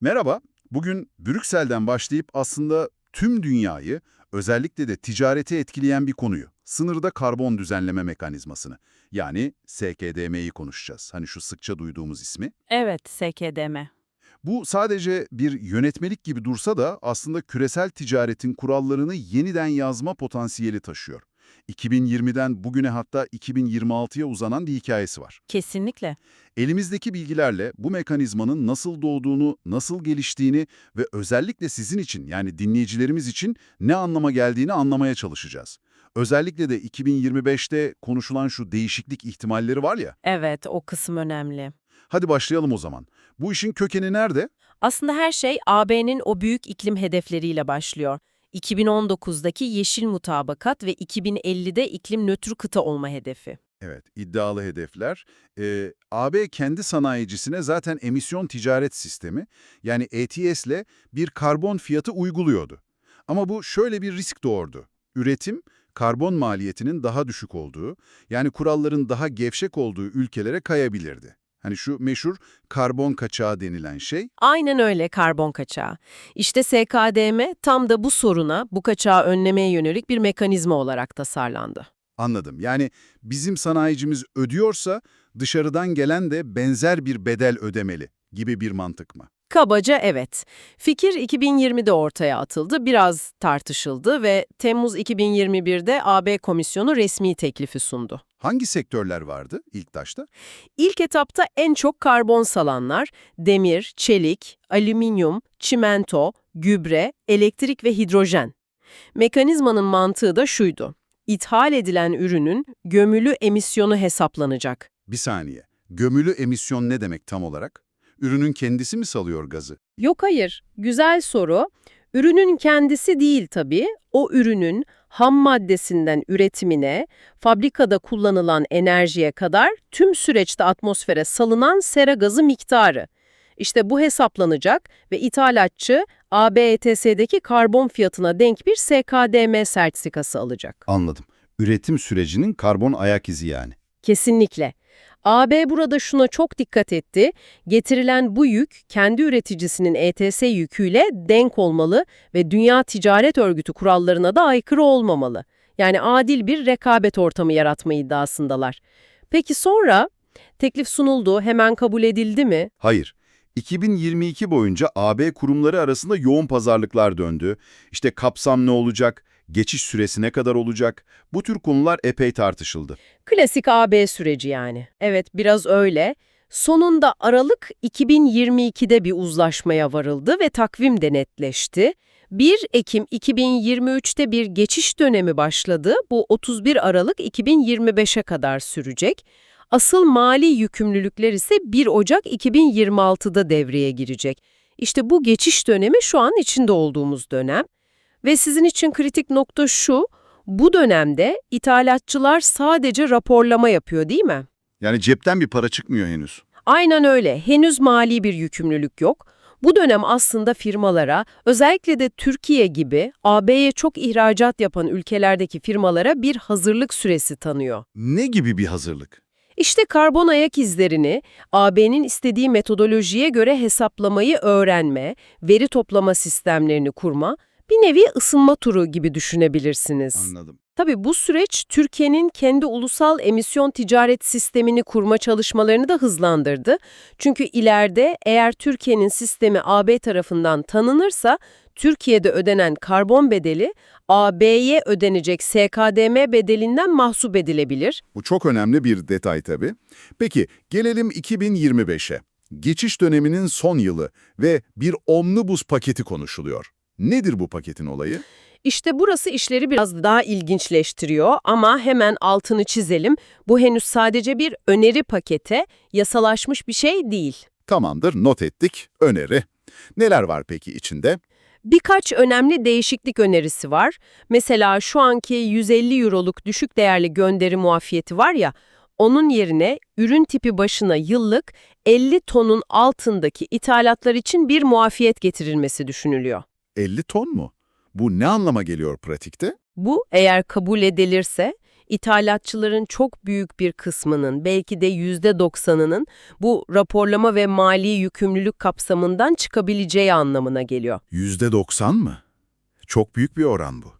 Merhaba, bugün Brüksel'den başlayıp aslında tüm dünyayı, özellikle de ticareti etkileyen bir konuyu, sınırda karbon düzenleme mekanizmasını, yani SKDM'yi konuşacağız. Hani şu sıkça duyduğumuz ismi. Evet, SKDM. Bu sadece bir yönetmelik gibi dursa da aslında küresel ticaretin kurallarını yeniden yazma potansiyeli taşıyor. 2020'den bugüne hatta 2026'ya uzanan bir hikayesi var. Kesinlikle. Elimizdeki bilgilerle bu mekanizmanın nasıl doğduğunu, nasıl geliştiğini ve özellikle sizin için yani dinleyicilerimiz için ne anlama geldiğini anlamaya çalışacağız. Özellikle de 2025'te konuşulan şu değişiklik ihtimalleri var ya. Evet, o kısım önemli. Hadi başlayalım o zaman. Bu işin kökeni nerede? Aslında her şey AB'nin o büyük iklim hedefleriyle başlıyor. 2019'daki yeşil mutabakat ve 2050'de iklim nötr kıta olma hedefi. Evet, iddialı hedefler. Ee, AB kendi sanayicisine zaten emisyon ticaret sistemi, yani ETS'le bir karbon fiyatı uyguluyordu. Ama bu şöyle bir risk doğurdu. Üretim, karbon maliyetinin daha düşük olduğu, yani kuralların daha gevşek olduğu ülkelere kayabilirdi. Hani şu meşhur karbon kaçağı denilen şey, Aynen öyle karbon kaçağı. İşte SKDM tam da bu soruna, bu kaçağı önlemeye yönelik bir mekanizma olarak tasarlandı. anladım. Yani bizim sanayicimiz ödüyorsa dışarıdan gelen de benzer bir bedel ödemeli gibi bir mantık mı? Kabaca evet. Fikir 2020'de ortaya atıldı, biraz tartışıldı ve Temmuz 2021'de AB Komisyonu resmi teklifi sundu. Hangi sektörler vardı ilk başta? İlk etapta en çok karbon salanlar, demir, çelik, alüminyum, çimento, gübre, elektrik ve hidrojen. Mekanizmanın mantığı da şuydu. İthal edilen ürünün gömülü emisyonu hesaplanacak. Bir saniye. Gömülü emisyon ne demek tam olarak? Ürünün kendisi mi salıyor gazı? Yok hayır, güzel soru. Ürünün kendisi değil tabii, o ürünün ham maddesinden üretimine, fabrikada kullanılan enerjiye kadar tüm süreçte atmosfere salınan sera gazı miktarı. İşte bu hesaplanacak ve ithalatçı ABETS'deki karbon fiyatına denk bir SKDM sertifikası alacak. Anladım. Üretim sürecinin karbon ayak izi yani. Kesinlikle. AB burada şuna çok dikkat etti. Getirilen bu yük kendi üreticisinin ETS yüküyle denk olmalı ve Dünya Ticaret Örgütü kurallarına da aykırı olmamalı. Yani adil bir rekabet ortamı yaratma iddiasındalar. Peki sonra teklif sunuldu, hemen kabul edildi mi? Hayır. 2022 boyunca AB kurumları arasında yoğun pazarlıklar döndü. İşte kapsam ne olacak, geçiş süresi ne kadar olacak? Bu tür konular epey tartışıldı. Klasik AB süreci yani. Evet biraz öyle. Sonunda Aralık 2022'de bir uzlaşmaya varıldı ve takvim de netleşti. 1 Ekim 2023'te bir geçiş dönemi başladı. Bu 31 Aralık 2025'e kadar sürecek. Asıl mali yükümlülükler ise 1 Ocak 2026'da devreye girecek. İşte bu geçiş dönemi şu an içinde olduğumuz dönem. Ve sizin için kritik nokta şu, bu dönemde ithalatçılar sadece raporlama yapıyor değil mi? Yani cepten bir para çıkmıyor henüz. Aynen öyle. Henüz mali bir yükümlülük yok. Bu dönem aslında firmalara, özellikle de Türkiye gibi AB'ye çok ihracat yapan ülkelerdeki firmalara bir hazırlık süresi tanıyor. Ne gibi bir hazırlık? İşte karbon ayak izlerini AB'nin istediği metodolojiye göre hesaplamayı öğrenme, veri toplama sistemlerini kurma, bir nevi ısınma turu gibi düşünebilirsiniz. Anladım. Tabii bu süreç Türkiye'nin kendi ulusal emisyon ticaret sistemini kurma çalışmalarını da hızlandırdı. Çünkü ileride eğer Türkiye'nin sistemi AB tarafından tanınırsa Türkiye'de ödenen karbon bedeli AB'ye ödenecek SKDM bedelinden mahsup edilebilir. Bu çok önemli bir detay tabii. Peki gelelim 2025'e. Geçiş döneminin son yılı ve bir omnibus paketi konuşuluyor. Nedir bu paketin olayı? İşte burası işleri biraz daha ilginçleştiriyor ama hemen altını çizelim. Bu henüz sadece bir öneri pakete, yasalaşmış bir şey değil. Tamamdır, not ettik. Öneri. Neler var peki içinde? Birkaç önemli değişiklik önerisi var. Mesela şu anki 150 euroluk düşük değerli gönderi muafiyeti var ya, onun yerine ürün tipi başına yıllık 50 tonun altındaki ithalatlar için bir muafiyet getirilmesi düşünülüyor. 50 ton mu? Bu ne anlama geliyor pratikte? Bu eğer kabul edilirse İthalatçıların çok büyük bir kısmının, belki de %90'ının bu raporlama ve mali yükümlülük kapsamından çıkabileceği anlamına geliyor. %90 mı? Çok büyük bir oran bu.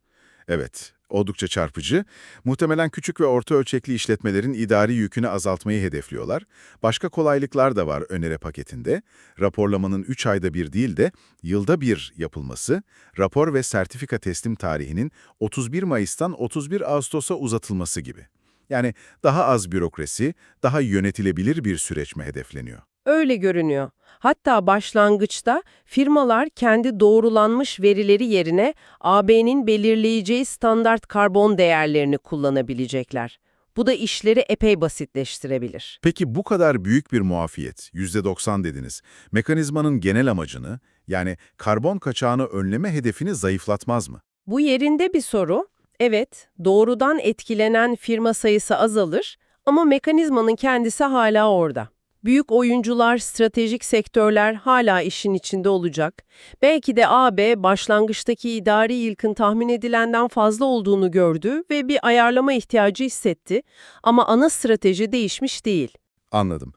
Evet, oldukça çarpıcı. Muhtemelen küçük ve orta ölçekli işletmelerin idari yükünü azaltmayı hedefliyorlar. Başka kolaylıklar da var öneri paketinde. Raporlamanın 3 ayda bir değil de yılda bir yapılması, rapor ve sertifika teslim tarihinin 31 Mayıs'tan 31 Ağustos'a uzatılması gibi. Yani daha az bürokrasi, daha yönetilebilir bir süreç mi hedefleniyor? Öyle görünüyor. Hatta başlangıçta firmalar kendi doğrulanmış verileri yerine AB'nin belirleyeceği standart karbon değerlerini kullanabilecekler. Bu da işleri epey basitleştirebilir. Peki bu kadar büyük bir muafiyet, %90 dediniz, mekanizmanın genel amacını, yani karbon kaçağını önleme hedefini zayıflatmaz mı? Bu yerinde bir soru. Evet, doğrudan etkilenen firma sayısı azalır ama mekanizmanın kendisi hala orada. Büyük oyuncular, stratejik sektörler hala işin içinde olacak. Belki de AB başlangıçtaki idari yılkın tahmin edilenden fazla olduğunu gördü ve bir ayarlama ihtiyacı hissetti ama ana strateji değişmiş değil. Anladım.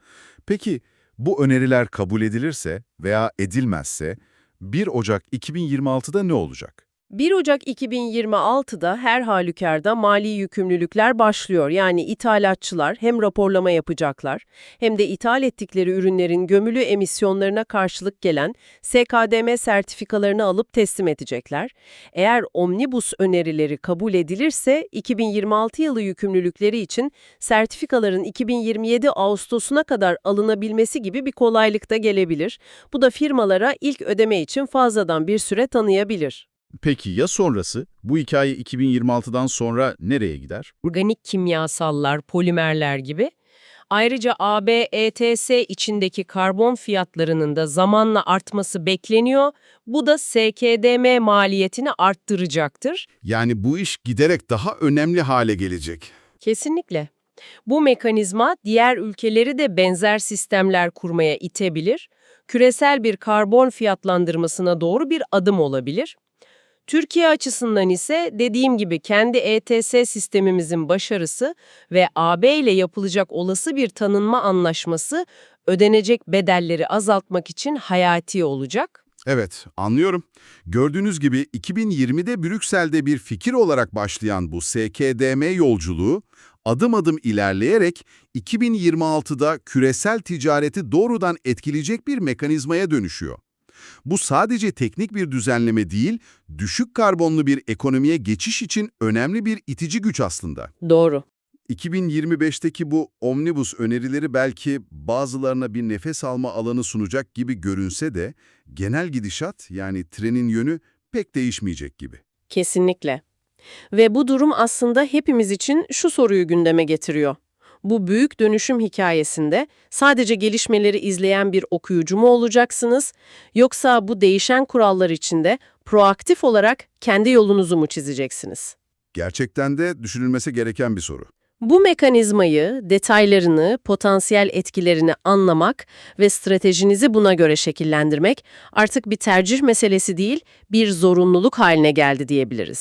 Peki bu öneriler kabul edilirse veya edilmezse 1 Ocak 2026'da ne olacak? 1 Ocak 2026'da her halükarda mali yükümlülükler başlıyor. Yani ithalatçılar hem raporlama yapacaklar hem de ithal ettikleri ürünlerin gömülü emisyonlarına karşılık gelen SKDM sertifikalarını alıp teslim edecekler. Eğer omnibus önerileri kabul edilirse 2026 yılı yükümlülükleri için sertifikaların 2027 Ağustos'una kadar alınabilmesi gibi bir kolaylık da gelebilir. Bu da firmalara ilk ödeme için fazladan bir süre tanıyabilir. Peki ya sonrası? Bu hikaye 2026'dan sonra nereye gider? organik kimyasallar, polimerler gibi. Ayrıca AB ETS içindeki karbon fiyatlarının da zamanla artması bekleniyor. Bu da SKDM maliyetini arttıracaktır. Yani bu iş giderek daha önemli hale gelecek. Kesinlikle. Bu mekanizma diğer ülkeleri de benzer sistemler kurmaya itebilir. Küresel bir karbon fiyatlandırmasına doğru bir adım olabilir. Türkiye açısından ise dediğim gibi kendi ETS sistemimizin başarısı ve AB ile yapılacak olası bir tanınma anlaşması ödenecek bedelleri azaltmak için hayati olacak. Evet, anlıyorum. Gördüğünüz gibi 2020'de Brüksel'de bir fikir olarak başlayan bu SKDM yolculuğu adım adım ilerleyerek 2026'da küresel ticareti doğrudan etkileyecek bir mekanizmaya dönüşüyor. Bu sadece teknik bir düzenleme değil, düşük karbonlu bir ekonomiye geçiş için önemli bir itici güç aslında. Doğru. 2025'teki bu omnibus önerileri belki bazılarına bir nefes alma alanı sunacak gibi görünse de genel gidişat yani trenin yönü pek değişmeyecek gibi. Kesinlikle. Ve bu durum aslında hepimiz için şu soruyu gündeme getiriyor. Bu büyük dönüşüm hikayesinde sadece gelişmeleri izleyen bir okuyucu mu olacaksınız, yoksa bu değişen kurallar içinde proaktif olarak kendi yolunuzu mu çizeceksiniz? Gerçekten de düşünülmesi gereken bir soru. Bu mekanizmayı, detaylarını, potansiyel etkilerini anlamak ve stratejinizi buna göre şekillendirmek artık bir tercih meselesi değil, bir zorunluluk haline geldi diyebiliriz.